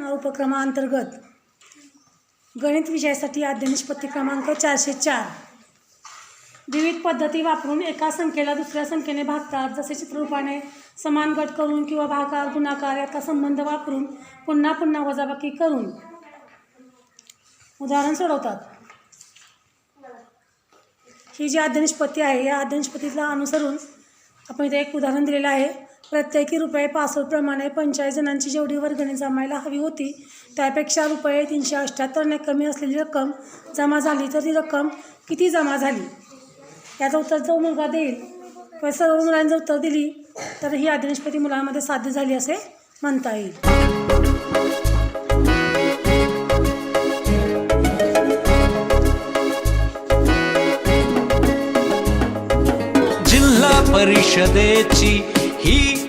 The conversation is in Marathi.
ना उपक्रमाअंतर्गत गणित विषयासाठी निष्पत्ती क्रमांक चारशे चार. विविध पद्धती वापरून एका संख्येला दुसऱ्या संख्येने भागतात. जसे चित्ररूपाने समान गट करून किंवा भागाकार गुणाकार याचा संबंध वापरून पुन्हा पुन्हा वजाबाकी करून उदाहरण सोडवतात. ही जी आद्यनिष्पत्ती आहे या आद्यनिष्पत्तीला अनुसरून आपण इथे एक उदाहरण दिलेलं आहे. प्रत्येकी रुपये पासष्टप्रमाणे पंचेचाळीस जणांची जेवढी वर्गणी जमायला हवी होती त्यापेक्षा रुपये तीनशे अठ्ठ्याहत्तरने कमी असलेली रक्कम जमा झाली तर ती रक्कम किती जमा झाली? याचं उत्तर जो मुलगा देईल किंवा सर्व मुलांनी जर उत्तर दिली तर ही आदिनिष्पती मुलांमध्ये साध्य झाली असे म्हणता येईल. जिल्हा परिषदेची ही